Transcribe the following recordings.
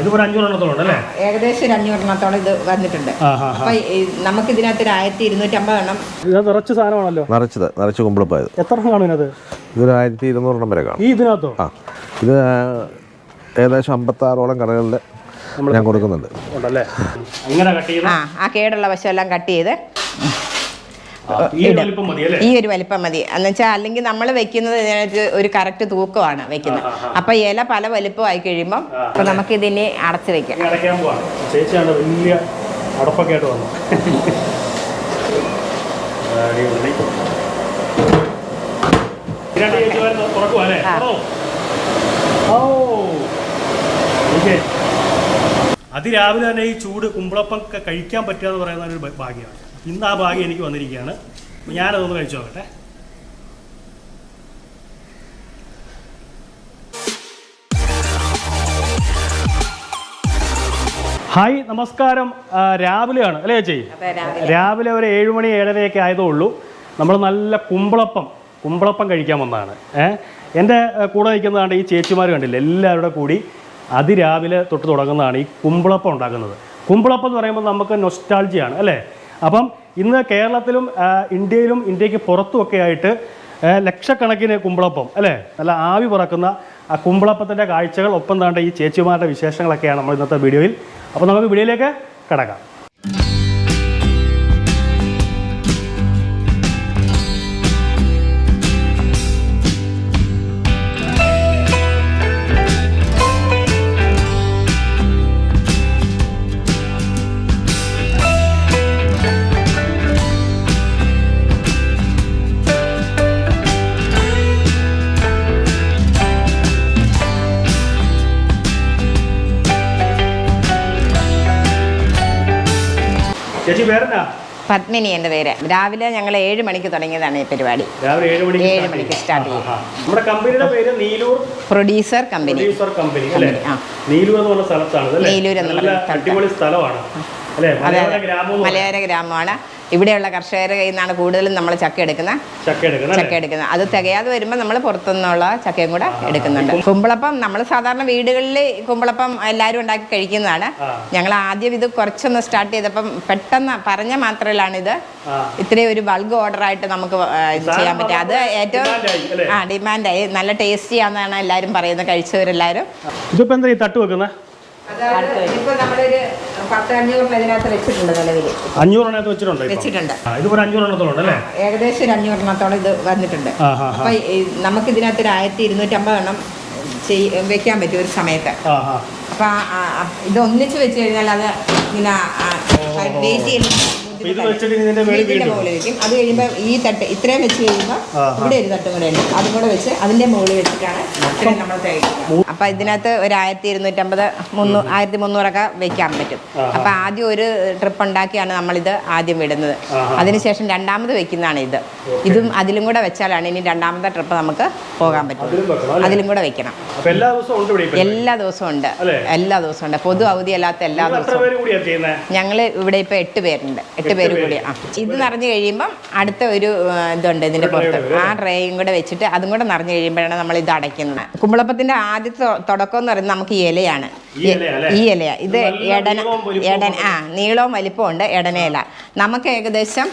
ഇത് ഒരു അഞ്ഞൂറെണ്ണത്തോളം ഉണ്ട് അല്ലേ ഏകദേശം ഒരു അഞ്ഞൂറെണ്ണത്തോളം ഇത് വന്നിട്ടുണ്ട്. അപ്പൊ നമുക്ക് ഇതിനകത്ത് ഒരു ആയിരത്തി ഇരുന്നൂറ്റമ്പത് എണ്ണം ഇത് നിറച്ച് സാധനമാണല്ലോ. നിറച്ചത് നിറച്ച് കുമ്പിളപ്പായത്. എത്ര എണ്ണം കാണും ഇതിനകത്ത്? ഇതൊരു ആയിരത്തി ഇരുന്നൂറെണ്ണം വരെ കാണും. ഈ ഇതിനകത്തോ? ആ ഇത് ഏകദേശം അമ്പത്താറോളം കടകളിൽ ഞാൻ കൊടുക്കുന്നുണ്ട്. ഉണ്ടല്ലേ? അങ്ങനെ കട്ട് ചെയ്യുന്ന. ആ ആ കേടുള്ള വശമെല്ലാം കട്ട് ചെയ്ത്. ഈ ഒരു വലിപ്പം മതി അല്ലേ? ഈ ഒരു വലിപ്പം മതി. എന്ന് വെച്ചാൽ അല്ലെങ്കിൽ നമ്മൾ വെക്കുന്നത് ഇതിനകത്ത് ഒരു കറക്റ്റ് തൂക്കമാണ് വെക്കുന്നത്. അപ്പൊ ഇല പല വലിപ്പമായി കഴിയുമ്പോൾ അപ്പൊ നമുക്ക് ഇതിനെ അടച്ചു വെക്കാം. ചേച്ചിയാണ് വലിയ അടപ്പൊക്കെ ആയിട്ട് വന്നു. അതിരാവിലെ തന്നെ ഈ ചൂട് കുമ്പളപ്പം കഴിക്കാൻ പറ്റുക എന്ന് പറയുന്ന ഒരു ഭാഗ്യമാണ്. ഇന്ന് ആ ഭാഗ്യം എനിക്ക് വന്നിരിക്കുകയാണ്. ഞാനതൊന്ന് കഴിച്ചു നോക്കട്ടെ. ഹായ് നമസ്കാരം. രാവിലെയാണ്. അല്ലേ ചേച്ചി. രാവിലെ. ഒരു ഏഴുമണി ഏഴരയൊക്കെ ആയതേ ഉള്ളൂ നമ്മൾ നല്ല കുമ്പളപ്പം കുമ്പളപ്പം കഴിക്കാൻ വന്നതാണ്. ഏഹ് എന്റെ കൂടെ നിൽക്കുന്നതാണ് ഈ ചേച്ചിമാർ കണ്ടില്ല? എല്ലാവരുടെ കൂടി അതിരാവിലെ തൊട്ട് തുടങ്ങുന്നതാണ് ഈ കുമ്പളപ്പം ഉണ്ടാക്കുന്നത്. കുമ്പളപ്പം എന്ന് പറയുമ്പോൾ നമുക്ക് നൊസ്റ്റാൾജിയാണ് അല്ലേ? അപ്പം ഇന്ന് കേരളത്തിലും ഇന്ത്യയിലും ഇന്ത്യയ്ക്ക് പുറത്തുമൊക്കെ ആയിട്ട് ലക്ഷക്കണക്കിന് കുമ്പളപ്പം അല്ലേ? നല്ല ആവി പറക്കുന്ന ആ കുമ്പളപ്പത്തിന്റെ കാഴ്ചകൾ ഒപ്പം താണ്ട ഈ ചേച്ചിമാരുടെ വിശേഷങ്ങളൊക്കെയാണ് നമ്മൾ ഇന്നത്തെ വീഡിയോയിൽ. അപ്പോൾ നമുക്ക് വീഡിയോയിലേക്ക് കിടക്കാം. പത്മിനി എന്റെ പേര്. രാവിലെ ഞങ്ങൾ ഏഴ് മണിക്ക് തുടങ്ങിയതാണ് ഈ പരിപാടി. ഏഴ് മണിക്ക് സ്റ്റാർട്ട് ചെയ്യും. നമ്മുടെ കമ്പനിയുടെ പേര് Neelur producer company. Producer company Neelur എന്ന് പറഞ്ഞ സ്ഥലത്താണ് നീലൂർ എന്ന് പറഞ്ഞ അടിപൊളി സ്ഥലമാണ്. മലയോര ഗ്രാമമാണ്. ഇവിടെയുള്ള കർഷകരുടെ കയ്യിൽ നിന്നാണ് കൂടുതലും നമ്മൾ ചക്ക എടുക്കുന്ന ചക്ക എടുക്കുന്നത് അത് തികയാതെ വരുമ്പോൾ നമ്മൾ പുറത്തുനിന്നുള്ള ചക്കയും കൂടെ എടുക്കുന്നുണ്ട്. കുമ്പളപ്പം നമ്മൾ സാധാരണ വീടുകളിൽ കുമ്പളപ്പം എല്ലാവരും ഉണ്ടാക്കി കഴിക്കുന്നതാണ്. ഞങ്ങൾ ആദ്യം ഇത് കുറച്ചൊന്ന് സ്റ്റാർട്ട് ചെയ്തപ്പം പെട്ടെന്ന് പറഞ്ഞ ഇത്. ഇത്രയും ഒരു ബൾഗ് ഓർഡർ ആയിട്ട് നമുക്ക് ഇത് ചെയ്യാൻ പറ്റും. അത് ഏറ്റവും ആ ഡിമാൻഡായി നല്ല ടേസ്റ്റി ആണെന്നാണ് എല്ലാവരും പറയുന്നത് കഴിച്ചവരെല്ലാവരും. ഇതിപ്പോ എന്താ ഈ തട്ട് വെക്കുന്നത് ഇപ്പൊ നമ്മളൊരു പത്ത് അഞ്ഞൂറിന് ഇതിനകത്ത് വെച്ചിട്ടുണ്ട് നിലവിൽ അഞ്ഞൂറെണ്ണത്ത് വെച്ചിട്ടുണ്ടോ? വെച്ചിട്ടുണ്ട്. ആ, ഇത് ഒരു അഞ്ഞൂറെണ്ണത്തോളം ഉണ്ട് അല്ലേ ഏകദേശം ഒരു അഞ്ഞൂറെണ്ണത്തോളം ഇത് വന്നിട്ടുണ്ട്. അപ്പൊ നമുക്ക് ഇതിനകത്ത് ഒരു ആയിരത്തി ഇരുന്നൂറ്റമ്പത് എണ്ണം ചെയ് വെക്കാൻ പറ്റും ഒരു സമയത്ത്. അപ്പൊ ഇത് ഒന്നിച്ച് വെച്ച് കഴിഞ്ഞാൽ അത് ഇങ്ങനെ വെയിറ്റ് ചെയ്യുന്ന ഇത് വെച്ചിട്ട് ഇതിന്റെ മുകളിൽ വെക്കും അത് കഴിയുമ്പോൾ ഈ തട്ട് ഇത്രയും വെച്ച് കഴിയുമ്പോൾ. ഇവിടെ ഒരു തട്ടും കൂടെ ഉണ്ട്. അതും കൂടെ വെച്ച് അതിന്റെ മുകളിൽ വെച്ചിട്ടാണ് ഇത്രയും നമ്മൾ തയ്ക്കുന്നത് അപ്പൊ ഇതിനകത്ത് ഒരു ആയിരത്തി ഇരുന്നൂറ്റമ്പത് മുന്നൂ ആയിരത്തി മുന്നൂറൊക്കെ വെക്കാൻ പറ്റും. അപ്പൊ ആദ്യം ഒരു ട്രിപ്പ് ഉണ്ടാക്കിയാണ് നമ്മളിത് ആദ്യം വിടുന്നത്. അതിനുശേഷം രണ്ടാമത് വെക്കുന്നതാണ് ഇത്. ഇതും അതിലും കൂടെ വെച്ചാലാണ് ഇനി രണ്ടാമത്തെ ട്രിപ്പ് നമുക്ക് പോകാൻ പറ്റും അതിലും കൂടെ വെക്കണം. എല്ലാ ദിവസവും ഉണ്ട് എല്ലാ ദിവസവും ഉണ്ട്. പൊതു അവധി അല്ലാത്ത എല്ലാ ദിവസവും. ഞങ്ങൾ ഇവിടെ ഇപ്പൊ എട്ട് പേരുണ്ട്. എട്ട് പേര്. കൂടി ആ ഇത് നിറഞ്ഞു കഴിയുമ്പം അടുത്ത ഒരു ഇതുണ്ട് ഇതിന്റെ പുറത്ത്. ആ ട്രേയും കൂടെ വെച്ചിട്ട് അതും കൂടെ നിറഞ്ഞു കഴിയുമ്പോഴാണ് നമ്മൾ ഇത് അടയ്ക്കുന്നത്. കുമ്പളപ്പത്തിന്റെ ആദ്യത്തെ തുടക്കം എന്ന് പറയുന്നത് നമുക്ക് ഇലയാണ്. ഈ ഇലയാ. ഇത് എടന എടൻ ആ നീളവും വലിപ്പവും ഉണ്ട് എടനയില നമുക്ക് ഏകദേശം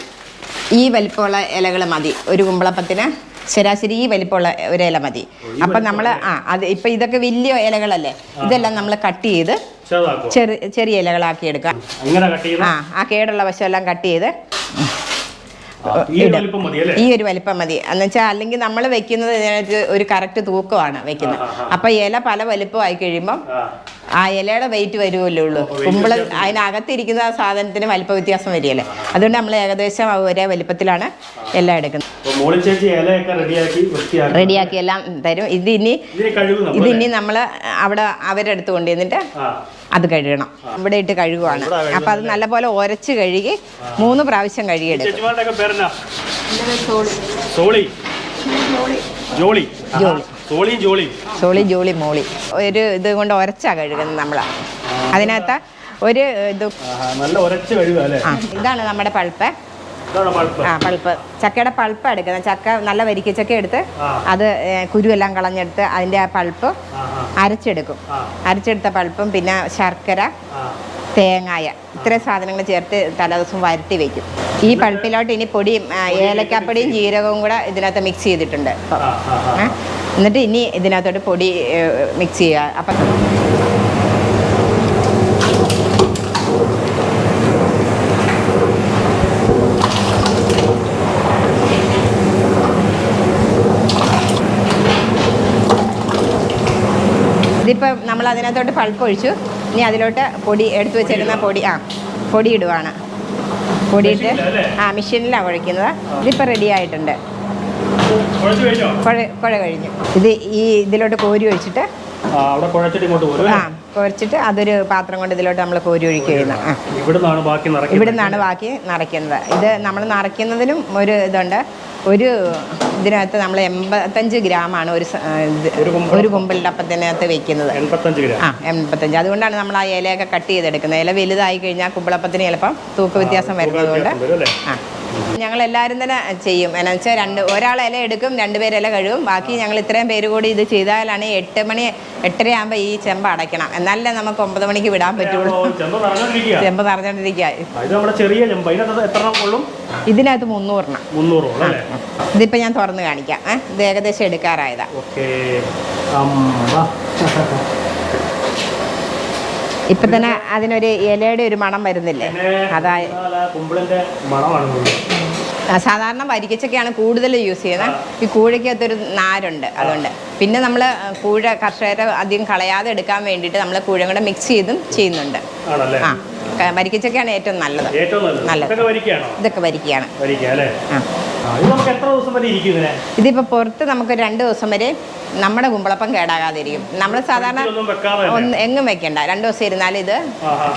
ഈ വലിപ്പമുള്ള ഇലകൾ മതി. ഒരു കുമ്പളപ്പത്തിന് ശരാശരി ഈ വലിപ്പമുള്ള ഒരു ഇല മതി. അപ്പം നമ്മൾ ആ അത് ഇപ്പം ഇതൊക്കെ വലിയ ഇലകളല്ലേ? ഇതെല്ലാം നമ്മൾ കട്ട് ചെയ്ത് ചെറുതാക്കോ ചെറിയ ഇലകളാക്കി എടുക്കാം ആ ആ കേടുള്ള വശമെല്ലാം കട്ട് ചെയ്ത് ഈ ഒരു വലിപ്പം മതി എന്നുവെച്ചാൽ അല്ലെങ്കിൽ നമ്മൾ വെക്കുന്നത് ഒരു കറക്റ്റ് തൂക്കമാണ് വെക്കുന്നത്. അപ്പൊ ഇല പല വലിപ്പമായി കഴിയുമ്പം ആ ഇലയുടെ വെയിറ്റ് വരുമല്ലേ ഉള്ളൂ. കുമ്പളം അതിനകത്തിരിക്കുന്ന ആ സാധനത്തിന് വലിപ്പ വ്യത്യാസം വരികയല്ലേ? അതുകൊണ്ട് നമ്മൾ ഏകദേശം ഒരേ വലിപ്പത്തിലാണ് എല്ലാം എടുക്കുന്നത്. റെഡിയാക്കി എല്ലാം തരും. ഇത് ഇനി ഇതിനെ നമ്മൾ ഇത് ഇനി നമ്മൾ അവിടെ അവരെടുത്ത് കൊണ്ടുവന്നിട്ട് അത് കഴുകണം. ഇവിടെ ഇട്ട് കഴുകുവാണ്. അപ്പം അത് നല്ലപോലെ ഒരച്ച് കഴുകി മൂന്ന് പ്രാവശ്യം കഴുകിയെടുക്കും. ജോളി. ജോളി. സോളി ജോളി മോളി ഒരു ഇത് കൊണ്ട് ഒരച്ചാ കഴുകുന്നത് നമ്മൾ. അതിനകത്ത് ഒരു ഇത് ഇതാണ് നമ്മുടെ പൾപ്പ്. ആ പൾപ്പ്. ചക്കയുടെ പൾപ്പ് എടുക്കുന്നത്. ചക്ക നല്ല വരിക്ക ചക്ക എടുത്ത് അത് കുരുവെല്ലാം കളഞ്ഞെടുത്ത് അതിന്റെ ആ പൾപ്പ് അരച്ചെടുക്കും. അരച്ചെടുത്ത പൾപ്പും പിന്നെ ശർക്കര തേങ്ങായ ഇത്രയും സാധനങ്ങൾ ചേർത്ത് തലേദിവസം വരട്ടി വെക്കും. ഈ പൾപ്പിലോട്ട് ഇനി പൊടിയും ഏലക്കാപ്പൊടിയും ജീരകവും കൂടെ ഇതിനകത്ത് മിക്സ് ചെയ്തിട്ടുണ്ട്? എന്നിട്ട് ഇനി ഇതിനകത്തോട്ട് പൊടി മിക്സ് ചെയ്യുക. അപ്പം ഇതിപ്പോൾ നമ്മൾ അതിനകത്തോട്ട് പൾപ്പ് ഒഴിച്ചു. ഇനി അതിലോട്ട് പൊടി എടുത്തു വെച്ചിരുന്ന പൊടി ആ പൊടി ഇടുവാണ്. പൊടിയിട്ട്? ആ മെഷീനിലാണ് കുഴയ്ക്കുന്നത് ഇതിപ്പോൾ റെഡി ആയിട്ടുണ്ട്. കുഴ കുഴ കഴിഞ്ഞു. ഇത് ഈ ഇതിലോട്ട് കോരി ഒഴിച്ചിട്ട് ആ അവിടെ കുഴച്ചിട്ട് അതൊരു പാത്രം കൊണ്ട് ഇതിലോട്ട് നമ്മൾ കോരി ഒഴിക്കുക ചെയ്യുന്നത് ഇവിടുന്നാണ് ബാക്കി നിറയ്ക്കുന്നത്. ഇവിടെ നിന്നാണ് ബാക്കി നിറയ്ക്കുന്നത്. ഇത് നമ്മൾ നിറയ്ക്കുന്നതിനും ഒരു ഇതുണ്ട്. ഒരു ഇതിനകത്ത് നമ്മൾ എൺപത്തഞ്ച് ഗ്രാമാണ് ഒരു ഒരു കുമ്പളം. ഒരു കുമ്പലിന്റെ അപ്പത്തിനകത്ത് വെക്കുന്നത് ആ എൺപത്തഞ്ച്. അതുകൊണ്ടാണ് നമ്മൾ ആ ഇലയൊക്കെ കട്ട് ചെയ്തെടുക്കുന്നത്. ഇല വലുതായി കഴിഞ്ഞാൽ കുമ്പളപ്പത്തിന് ചിലപ്പം തൂക്ക വ്യത്യാസം വരുന്നത് കൊണ്ട്? ആ. ഞങ്ങൾ എല്ലാവരും തന്നെ ചെയ്യും. എന്നാ വെച്ചാൽ രണ്ട് ഒരാൾ ഇല എടുക്കും രണ്ട് പേര് ഇല കഴുകും. ബാക്കി ഞങ്ങൾ ഇത്രയും പേര് കൂടി ഇത് ചെയ്താലാണ് എട്ട് മണി എട്ടര ആകുമ്പോൾ ഈ ചെമ്പ് അടയ്ക്കണം. എന്നാലേ നമുക്ക് ഒമ്പത് മണിക്ക് വിടാൻ പറ്റുള്ളൂ. ചെമ്പ് നിറഞ്ഞോണ്ടിരിക്കുക ഇതിനകത്ത് മുന്നൂറെണ്ണം. ഇതിപ്പോ ഇതിപ്പോൾ ഞാൻ തുറന്ന് കാണിക്കാം. ഇത് ഏകദേശം എടുക്കാറായതാ. ഇപ്പം തന്നെ അതിനൊരു ഇലയുടെ ഒരു മണം വരുന്നില്ലേ? അതായത് കുമ്പിളിന്റെ മണമാണ് സാധാരണ വരിക്കച്ചൊക്കെയാണ് കൂടുതൽ യൂസ് ചെയ്യുന്നത്. ഈ കൂഴയ്ക്കകത്തൊരു നാരുണ്ട് അതുകൊണ്ട് പിന്നെ നമ്മൾ കൂഴ കർഷകരെ അധികം കളയാതെ എടുക്കാൻ വേണ്ടിയിട്ട് നമ്മൾ കൂഴം കൂടെ മിക്സ് ചെയ്തും ചെയ്യുന്നുണ്ട്. ആ വരിക്കച്ചൊക്കെയാണ് ഏറ്റവും നല്ലത്. നല്ലത്. ഇതൊക്കെ വരിക്കുകയാണ് ആ, ഇത് നമുക്ക് എത്ര ദിവസം വരെ ഇരിക്കും ഇതിനെ? ഇതിപ്പോ പുറത്ത് നമുക്ക് രണ്ട് ദിവസം വരെ നമ്മുടെ കുമ്പളപ്പം കേടാകാതിരിക്കും. നമ്മൾ സാധാരണ ഫ്രിഡ്ജിലൊന്നും വെക്കാതെ ഒന്ന് എങ്ങും വെക്കണ്ട. രണ്ടു ദിവസം ഇരുന്നാലും ഇത്.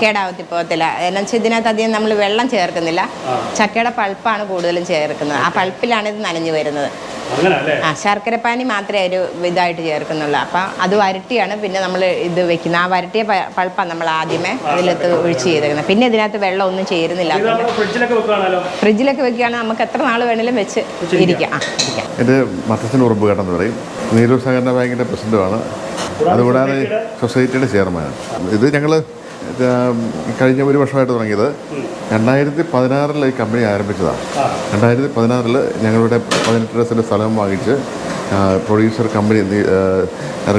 കേടാവത്തി പോകത്തില്ല. എന്നു വെച്ചാൽ ഇതിനകത്ത് അധികം നമ്മൾ വെള്ളം ചേർക്കുന്നില്ല. ചക്കയുടെ പൾപ്പാണ് കൂടുതലും ചേർക്കുന്നത്. ആ പൾപ്പിലാണ് ഇത് നനഞ്ഞു വരുന്നത്. ആ ശർക്കരപ്പാനി മാത്രമേ ഒരു ഇതായിട്ട് ചേർക്കുന്നുള്ളൂ. അപ്പം അത് വരട്ടിയാണ് പിന്നെ നമ്മൾ ഇത് വെക്കുന്നത്. ആ വരട്ടിയ പഴപ്പം പൾപ്പാണ് നമ്മൾ ആദ്യമേ അതിലത്ത് ഒഴിച്ച് ചെയ്തേക്കുന്നത്. പിന്നെ ഇതിനകത്ത് വെള്ളം ഒന്നും ചേരുന്നില്ല. ഇത് ഫ്രിഡ്ജിലൊക്കെ വെക്കുകയാണെങ്കിൽ നമുക്ക് എത്ര നാൾ വേണേലും വെച്ച് വെച്ചിരിക്കാം. ഇരിക്കാം. ആ ഇരിക്കാം. എന്റെ മത്തച്ഛൻ ഉറപ്പ് കേട്ടെന്ന് പറയും. നീരൂർ സഹകരണ ബാങ്കിന്റെ പ്രസിഡന്റുമാണ്. അതുകൂടാതെ സൊസൈറ്റിയുടെ ചെയർമാനാണ്. ഇത് ഞങ്ങൾ കഴിഞ്ഞ ഒരു വർഷമായിട്ട് തുടങ്ങിയത് രണ്ടായിരത്തി പതിനാറിൽ ഈ കമ്പനി ആരംഭിച്ചതാണ്. രണ്ടായിരത്തി പതിനാറിൽ ഞങ്ങളുടെ പതിനെട്ട് ഡ്രസ്സിന്റെ സ്ഥലം വാങ്ങിച്ച് പ്രൊഡ്യൂസർ കമ്പനി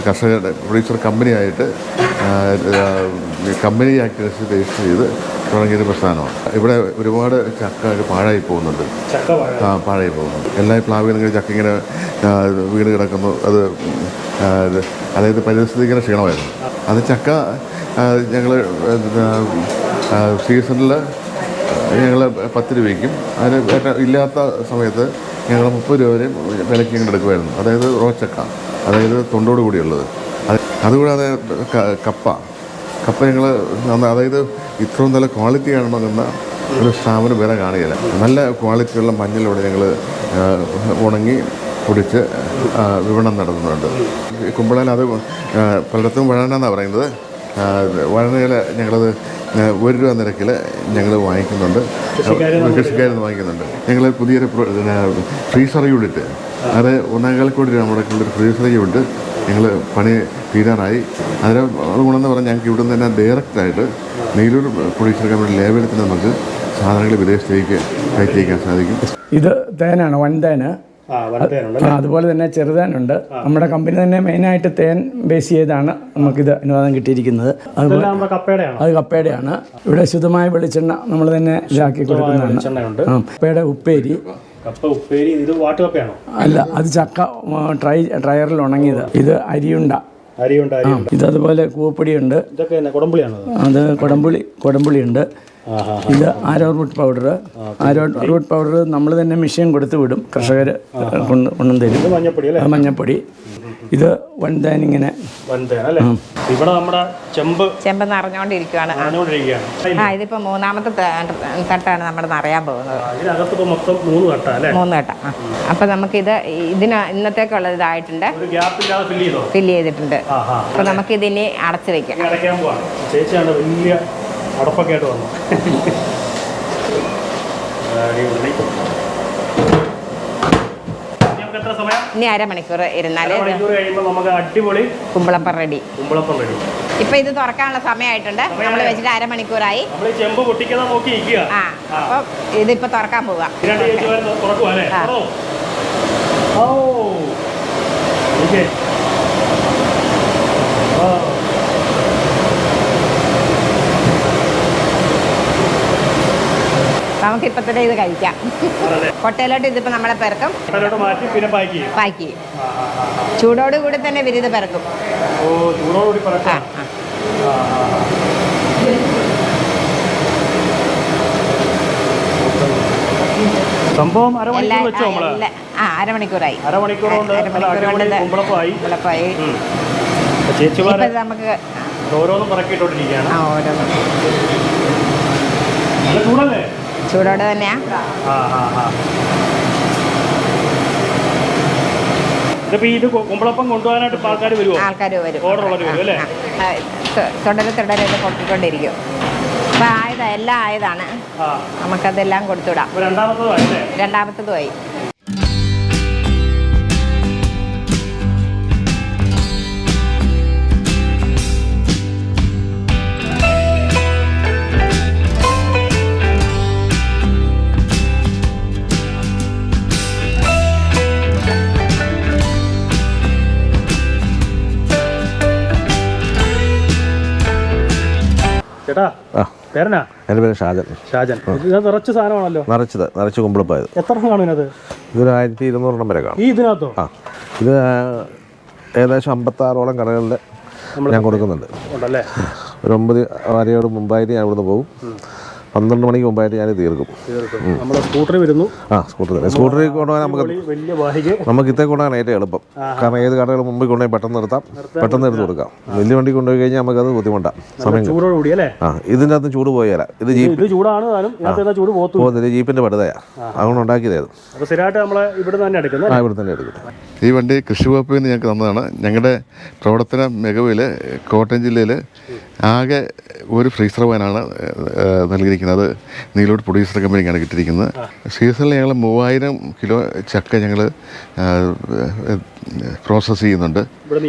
കർഷകരുടെ പ്രൊഡ്യൂസർ കമ്പനിയായിട്ട് കമ്പനി ആക്ടിവിറ്റി രജിസ്റ്റർ ചെയ്ത് തുടങ്ങിയൊരു പ്രസ്ഥാനമാണ്. ഇവിടെ ഒരുപാട് ചക്ക പാഴായി പോകുന്നുണ്ട്. ആ പാഴായി പോകുന്നു. എല്ലാ പ്ലാവിൽ നിന്ന് ചക്ക ഇങ്ങനെ വീട് കിടക്കുന്നു. അത് അതായത് പരിസ്ഥിതി അതായത് പരിസ്ഥിതിക്കുന്ന ക്ഷീണമായിരുന്നു. അത് ചക്ക ഞങ്ങൾ സീസണിൽ ഞങ്ങൾ പത്ത് രൂപയ്ക്കും അതിന് ഇല്ലാത്ത സമയത്ത് ഞങ്ങൾ മുപ്പത് രൂപ വരെ വിലയ്ക്ക് ഇങ്ങനെ എടുക്കുമായിരുന്നു. അതായത് ചക്ക അതായത് തൊണ്ടോട് കൂടിയുള്ളത്. അത് അതുകൂടാതെ കപ്പ കപ്പ ഞങ്ങൾ അതായത് ഇത്രയും നല്ല ക്വാളിറ്റി കാണണമെന്ന ഒരു സ്ഥാപനം വില കാണുകയില്ല നല്ല ക്വാളിറ്റിയുള്ള മഞ്ഞളിവിടെ ഞങ്ങൾ ഉണങ്ങി പൊടിച്ച് വിപണം നടത്തുന്നുണ്ട്. കുമ്പളയിൽ അത് പലയിടത്തും വഴനെന്നാണ് പറയുന്നത്. വഴനയിൽ ഞങ്ങളത് ഒരു രൂപ നിരക്കിൽ ഞങ്ങൾ വാങ്ങിക്കുന്നുണ്ട്. കൃഷിക്കാരിൽ നിന്ന് വാങ്ങിക്കുന്നുണ്ട്. ഞങ്ങൾ പുതിയൊരു ഫ്രീസർ യൂണിറ്റ്. അത് ഒന്നേകാൽ കോടി രൂപ മുടക്കുള്ള ഒരു ഫ്രീസർ യൂണിറ്റ് ഞങ്ങൾ പണി തീരാറായി. അതിന് അതുകൊണ്ടെന്ന് ഗുണമെന്ന് പറഞ്ഞാൽ ഞങ്ങൾക്ക് ഇവിടെ നിന്ന് തന്നെ ഡയറക്റ്റായിട്ട് നെയ്ലൂർ പ്രൊഡ്യൂസർ കമ്പനി ലേബലത്തിന് നമുക്ക് സാധനങ്ങൾ വിദേശത്തേക്ക് കയറ്റി അയക്കാൻ സാധിക്കും. ഇത് തേനാണ് വൻതേന്. അതുപോലെ തന്നെ ചെറുതാനുണ്ട്. നമ്മുടെ കമ്പനി തന്നെ മെയിനായിട്ട് തേൻ ബേസ് ചെയ്താണ് നമുക്കിത് അനുവാദം കിട്ടിയിരിക്കുന്നത്. അതുപോലെ അത് കപ്പയുടെയാണ്. ഇവിടെ ശുദ്ധമായ വെളിച്ചെണ്ണ നമ്മൾ തന്നെ ഇതാക്കി കൊടുക്കുന്നതാണ്. കപ്പയുടെ ഉപ്പേരി. അല്ല അത് ചക്ക ട്രൈ ട്രയറിൽ ഉണങ്ങിയത്. ഇത് അരിയുണ്ട. ഇത് അതുപോലെ കുടംപുളിയാണോ അത്? കൊടംപുളി കൊടംപുളിയുണ്ട് ആഹാ ഇത് arrowroot powder. Arrowroot powder നമ്മൾ തന്നെ മെഷീൻ കൊടുത്തു വിടും. കർഷകർ കൊണ്ട് കൊണ്ടും തരും. ഇത് മഞ്ഞപ്പൊടി അല്ലേ? അത് മഞ്ഞപ്പൊടി. ഇത് വൻതേൻ ഇങ്ങനെ. വൻതേൻ അല്ലേ? ഇവിടെ നമ്മുടെ ചെമ്പ് ചെമ്പ് നിറഞ്ഞുകൊണ്ടിരിക്കുകയാണ്. ആ. ഇതിപ്പോ മൂന്നാമത്തെ തട്ടാണ് നമ്മുടെ നിറയാൻ പോകുന്നത്. ഇതിനകത്ത് ഇപ്പൊ മൊത്തം മൂന്ന് തട്ട മൂന്ന് തട്ട ആ അപ്പൊ നമുക്കിത് ഇതിന് ഇന്നത്തേക്കുള്ള ഇതായിട്ടുണ്ട്. ഒരു ഗ്യാപ്പ് ഇല്ലാതെ ഫില്ല് ചെയ്തോ? ഫില്ല് ചെയ്തിട്ടുണ്ട്. അപ്പൊ നമുക്ക് അപ്പൊ നമുക്കിതിനി അടച്ചു വെക്കാം. ചേച്ചിയാണ് വലിയ അടപ്പൊക്കെ ആയിട്ട് വന്നു. ഇനി അരമണിക്കൂർ ഇരുന്നാലേ നമുക്ക് അടിപൊളി കുമ്പളപ്പം റെഡി. കുമ്പളപ്പം റെഡി. ഇപ്പൊ ഇത് തുറക്കാനുള്ള സമയമായിട്ടുണ്ട്. നമ്മൾ വെച്ചിട്ട് അരമണിക്കൂറായി. ചെമ്പ് പൊട്ടിക്കാതെ നോക്കി ആ അപ്പൊ ഇതിപ്പോ തുറക്കാൻ പോവാ. ഓ. നമുക്ക് ഇപ്പൊ തന്നെ ഇത് കഴിക്കാം. കൊട്ടയിലോട്ട് ഇതിപ്പോ നമ്മളെ പിറക്കും പാക്ക് ചെയ്യും. പാക്ക് ചെയ്യും. ആ, ആ, ആ, ആ. ചൂടോട് കൂടി തന്നെ വിരുത് പിറക്കും ചൂടോടുകൂടി ആ സംഭവം അരമണിക്കൂർ വെച്ചോ ആ, നമ്മൾ? ആ അരമണിക്കൂറായി. അരമണിക്കൂർ കൊണ്ട് ചേച്ചിമാരെ നമുക്ക് ഓരോന്നും പറക്കിട്ടോണ്ടിരിക്കുകയാണ് ആ ഓരോന്നും. നല്ല ചൂടല്ലേ? ചൂടോടെ തന്നെയാ. ഇത് കുമ്പളപ്പം കൊണ്ടുപോകാനായിട്ട് ഇപ്പൊ ആൾക്കാർ വരുമോ ആൾക്കാർ വരും. തുടരെ തുടരെ ഇത് പൊക്കിക്കൊണ്ടിരിക്കും. അപ്പൊ ആയതാ എല്ലാം ആയതാണ്. നമുക്കതെല്ലാം കൊടുത്തുവിടാം. രണ്ടാമത്തതുമായി പേരനാ എന്റെ പേര് ഷാജൻ. ഷാജൻ. ഇത് നിറച്ച് സാധനമാണല്ലോ? നിറച്ചത് നിറച്ച് കുമ്പിളപ്പായത് എത്ര എണ്ണം കാണും ഇതിനകത്ത്? ഇതൊരു ആയിരത്തി ഇരുന്നൂറെണ്ണം വരെ കാണും. ഈ ഇതിനകത്തോ? ആ. ഇത് ഏകദേശം അമ്പത്താറോളം കടകളിൽ ഞാൻ കൊടുക്കുന്നുണ്ട്. ഉണ്ടല്ലേ? ഒരു ഒമ്പത് വരെയോട് മുമ്പായിട്ട് ഞാൻ ഇവിടുന്ന് പോകും. പന്ത്രണ്ട് മണിക്ക് മുമ്പായിട്ട് ഞാൻ തീർക്കും. നമ്മുടെ സ്കൂട്ടറിൽ വരുന്നു. ആ സ്കൂട്ടർ തന്നെ സ്കൂട്ടറിൽ കൊണ്ടുപോകാൻ നമുക്ക് നമുക്ക് ഇത്തേ കൊണ്ടുപോകാൻ ഏറ്റവും എളുപ്പം. കാരണം ഏത് കടകൾ മുമ്പിൽ കൊണ്ടുപോയി പെട്ടെന്ന് നിർത്താം. പെട്ടെന്ന് എടുത്ത് കൊടുക്കാം. വലിയ വണ്ടി കൊണ്ടുപോയി കഴിഞ്ഞാൽ നമുക്കത് ബുദ്ധിമുട്ടാണ് സമയം ആ ഇതിന്റെ അകത്ത് ചൂട് പോയാല. ഇത് ജീപ്പ്. ഇത് ചൂടാണ് ജീപ്പിന്റെ പടുതയാ പോകുന്നില്ല ജീപ്പിന്റെ അതുകൊണ്ട് ഉണ്ടാക്കിയതായിരുന്നു എടുക്കുന്നത് ആ ഇവിടെ തന്നെ എടുക്കും ഈ വണ്ടി കൃഷി വകുപ്പിൽ നിന്ന് ഞങ്ങൾക്ക് തന്നതാണ്. ഞങ്ങളുടെ പ്രവർത്തന മികവിൽ കോട്ടയം ജില്ലയിൽ ആകെ ഒരു ഫ്രീസർ വാനാണ് ഏഹ്, നൽകിയിരിക്കുന്നത് നീലോട്ട് പ്രൊഡ്യൂസർ കമ്പനിക്കാണ് കിട്ടിയിരിക്കുന്നത്. സീസണിൽ ഞങ്ങൾ മൂവായിരം കിലോ ചക്ക ഞങ്ങൾ പ്രോസസ്സ് ചെയ്യുന്നുണ്ട്. ഇവിടെ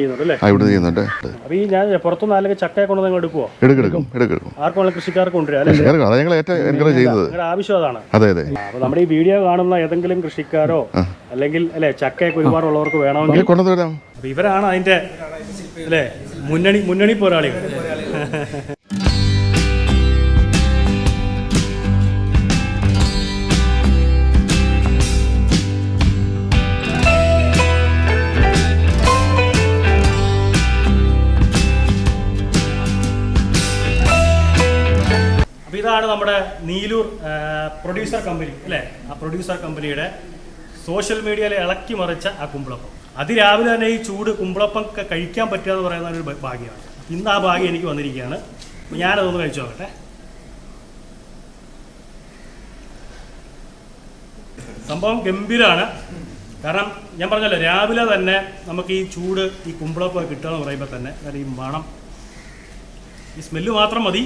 ചെയ്യുന്നുണ്ട് കൃഷിക്കാർക്ക് അല്ലേ? എടുക്കും അതാണ് ഞങ്ങൾ ഏറ്റവും എൻകറേജ് ചെയ്യുന്നത്. അതെ അതെ. നമ്മുടെ ഈ വീഡിയോ കാണുന്ന ഏതെങ്കിലും കൃഷിക്കാരോ അല്ലെങ്കിൽ അല്ലെ ചക്കയൊക്കെ ഒരുപാടുള്ളവർക്ക് വേണമെങ്കിൽ കൊണ്ടുവരാം. ഇവരാണ് അതിന്റെ അല്ലേ മുന്നണി മുന്നണി പോരാളികൾ. ഇതാണ് നമ്മുടെ നീലൂർ പ്രൊഡ്യൂസർ കമ്പനി അല്ലേ? ആ പ്രൊഡ്യൂസർ കമ്പനിയുടെ സോഷ്യൽ മീഡിയയിൽ ഇളക്കി മറിച്ച ആ കുമ്പളപ്പം. അതിരാവിലെ തന്നെ ഈ ചൂട് കുമ്പളപ്പം കഴിക്കാൻ പറ്റുക എന്ന് പറയുന്ന ഒരു ഭാഗ്യമാണ്. ഇന്ന് ആ ഭാഗ്യം എനിക്ക് വന്നിരിക്കുകയാണ്. ഞാനതൊന്ന് കഴിച്ചു നോക്കട്ടെ. സംഭവം ഗംഭീരമാണ് കാരണം ഞാൻ പറഞ്ഞല്ലോ രാവിലെ തന്നെ നമുക്ക് ഈ ചൂട് ഈ കുമ്പളപ്പം കിട്ടുക എന്ന് പറയുമ്പോൾ തന്നെ ഈ മണം ഈ സ്മെല്ല് മാത്രം മതി.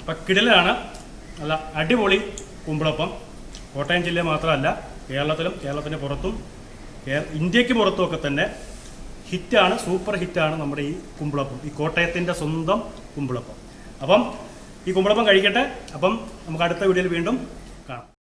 അപ്പം കിടലാണ്. നല്ല അടിപൊളി കുമ്പളപ്പം. കോട്ടയം ജില്ല മാത്രമല്ല കേരളത്തിലും കേരളത്തിന് പുറത്തും ഇന്ത്യയ്ക്ക് പുറത്തും ഒക്കെ തന്നെ ഹിറ്റാണ് സൂപ്പർ ഹിറ്റാണ് നമ്മുടെ ഈ കുമ്പളപ്പം. ഈ കോട്ടയത്തിന്റെ സ്വന്തം കുമ്പളപ്പം. അപ്പം ഈ കുമ്പളപ്പം കഴിക്കട്ടെ. അപ്പം നമുക്ക് അടുത്ത വീഡിയോയിൽ വീണ്ടും കാണാം.